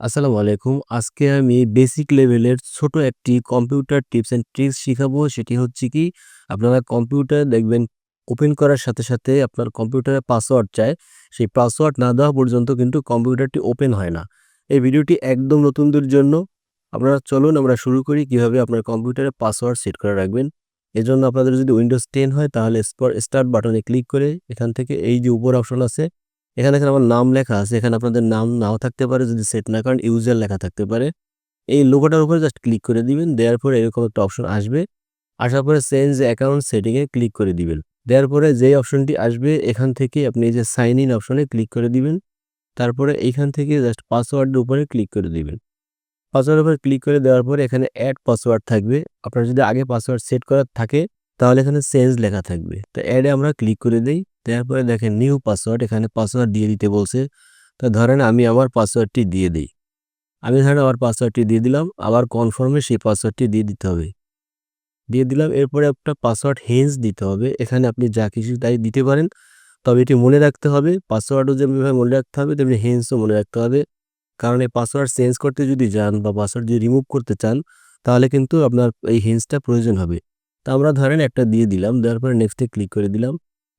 আসসালামু আলাইকুম। আজকে আমি বেসিক লেভেলের ছোট একটি কম্পিউটার টিপস অ্যান্ড ট্রিক্স শিখাবো। সেটি হচ্ছে কি আপনারা কম্পিউটার দেখবেন ওপেন করার সাথে, সাথে আপনার কম্পিউটারে পাসওয়ার্ড চায়। সেই পাসওয়ার্ড না দেওয়া পর্যন্ত কিন্তু কম্পিউটারটি ওপেন হয় না। এই ভিডিওটি একদম নতুনদের জন্য। আপনারা চলুন আমরা শুরু করি কীভাবে আপনার কম্পিউটারে পাসওয়ার্ড সেট করে রাখবেন। এজন্য আপনাদের যদি উইন্ডোজ টেন হয় তাহলে স্টার্ট বাটনে ক্লিক করে এখান থেকে এই যে উপর অপশন আছে এখানে এখানে আমার নাম লেখা আছে, এখানে আপনাদের নাম নাও থাকতে পারে, যদি সেট না করেন ইউজার লেখা থাকতে পারে। এই লোগোটার উপরে জাস্ট ক্লিক করে দিবেন, দেওয়ার পরে এরকম একটা অপশন আসবে। আসার পরে চেঞ্জ অ্যাকাউন্ট সেটিংয়ে ক্লিক করে দিবেন। দেওয়ার পরে যেই অপশনটি আসবে, এখান থেকে আপনি এই যে সাইন ইন অপশনে ক্লিক করে দিবেন। তারপরে এইখান থেকে জাস্ট পাসওয়ার্ডের উপরে ক্লিক করে দিবেন। পাসওয়ার্ডের উপরে ক্লিক করে দেওয়ার পরে এখানে অ্যাড পাসওয়ার্ড থাকবে। আপনার যদি আগে পাসওয়ার্ড সেট করা থাকে, তাহলে এখানে চেঞ্জ লেখা থাকবে। তো অ্যাডে আমরা ক্লিক করে দিই। তারপরে দেখেন নিউ পাসওয়ার্ড এখানে পাসওয়ার্ড দিয়ে দিতে বলছে। তো ধরেন আমি আমার পাসওয়ার্ডটি দিয়ে দিই। আমি ধরেন আমার পাসওয়ার্ডটি দিয়ে দিলাম, আবার কনফার্মে সেই পাসওয়ার্ডটি দিয়ে দিতে হবে। দিয়ে দিলাম, এরপরে একটা পাসওয়ার্ড হেঞ্জ দিতে হবে। এখানে আপনি যা কিছু তাই দিতে পারেন, তবে এটি মনে রাখতে হবে পাসওয়ার্ডও যেমনিভাবে মনে রাখতে হবে, তেমনি হেঞ্জও মনে রাখতে হবে। কারণ এই পাসওয়ার্ড চেঞ্জ করতে যদি যান বা পাসওয়ার্ড যদি রিমুভ করতে চান, তাহলে কিন্তু আপনার এই হেঞ্জটা প্রয়োজন হবে। তা আমরা ধরেন একটা দিয়ে দিলাম, দেওয়ার পরে নেক্সটে ক্লিক করে দিলাম।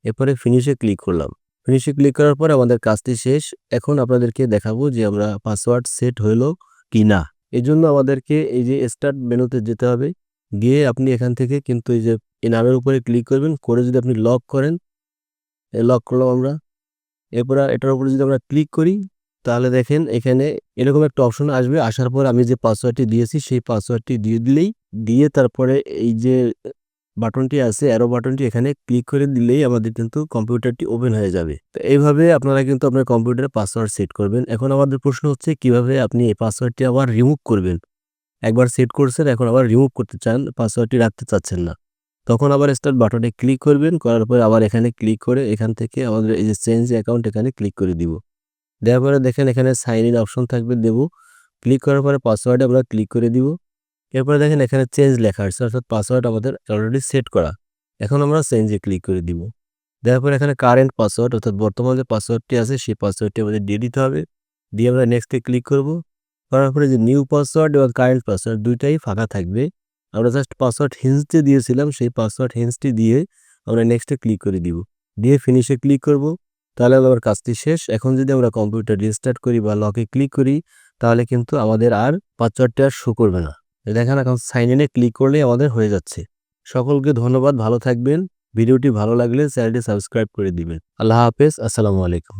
এরপরে ফিনিশে ক্লিক করলাম। ফিনিশে ক্লিক করার পরে আমাদের কাজটি শেষ। এখন আপনাদেরকে দেখাবো যে আমরা পাসওয়ার্ড সেট হইল কি না এই জন্য আমাদেরকে এই যে স্টার্ট মেনুতে যেতে হবে। গিয়ে আপনি এখান থেকে কিন্তু এই যে এই নামের উপরে ক্লিক করবেন। করে যদি আপনি লক করেন লক করলাম আমরা। এরপরে এটার উপরে যদি আমরা ক্লিক করি, তাহলে দেখেন এখানে এরকম একটা অপশন আসবে। আসার পর আমি যে পাসওয়ার্ডটি দিয়েছি, সেই পাসওয়ার্ডটি দিয়ে দিলেই, দিয়ে তারপরে এই যে বাটনটি আছে অ্যারো বাটনটি এখানে ক্লিক করে দিলেই আমাদের কিন্তু কম্পিউটারটি ওপেন হয়ে যাবে। তো এইভাবে আপনারা কিন্তু আপনার কম্পিউটারে পাসওয়ার্ড সেট করবেন। এখন আমাদের প্রশ্ন হচ্ছে, কীভাবে আপনি এই পাসওয়ার্ডটি আবার রিমুভ করবেন? একবার সেট করছেন, এখন আবার রিমুভ করতে চান পাসওয়ার্ডটি রাখতে চাচ্ছেন না। তখন আবার স্টার্ট বাটনে ক্লিক করবেন, করার পরে আবার এখানে ক্লিক করে এখান থেকে আমাদের এই যে চেঞ্জ অ্যাকাউন্ট এখানে ক্লিক করে দিব। দেওয়ার পরে দেখেন এখানে সাইন ইন অপশন থাকবে, দেব। ক্লিক করার পরে পাসওয়ার্ডে আমরা ক্লিক করে দিব। এরপরে দেখেন এখানে চেঞ্জ লেখা আছে, অর্থাৎ পাসওয়ার্ড আমাদের অলরেডি সেট করা। এখন আমরা চেঞ্জে ক্লিক করে দিব। দেওয়ার পরে এখানে কারেন্ট পাসওয়ার্ড অর্থাৎ বর্তমান যে পাসওয়ার্ডটি আছে, সেই পাসওয়ার্ডটি আমাদের দিয়ে দিতে হবে। দিয়ে আমরা নেক্সটে ক্লিক করব। করার পরে যে নিউ পাসওয়ার্ড এবং কারেন্ট পাসওয়ার্ড দুইটাই ফাঁকা থাকবে। আমরা জাস্ট পাসওয়ার্ড হিন্সটি দিয়েছিলাম, সেই পাসওয়ার্ড হিন্সটি দিয়ে আমরা নেক্সটে ক্লিক করে দিব। দিয়ে ফিনিশে ক্লিক করব। তাহলে আমার কাজটি শেষ। এখন যদি আমরা কম্পিউটার রিস্টার্ট করি বা লকে ক্লিক করি, তাহলে কিন্তু আমাদের আর পাসওয়ার্ডটি আর শো করবে না। দেখেন এখন সাইন ইনে ক্লিক করলেই আমাদের হয়ে যাচ্ছে। সকলকে ধন্যবাদ, ভালো থাকবেন। ভিডিওটি ভালো লাগলে চ্যানেলটি সাবস্ক্রাইব করে দিবেন। আল্লাহ হাফেজ, আসসালামু আলাইকুম।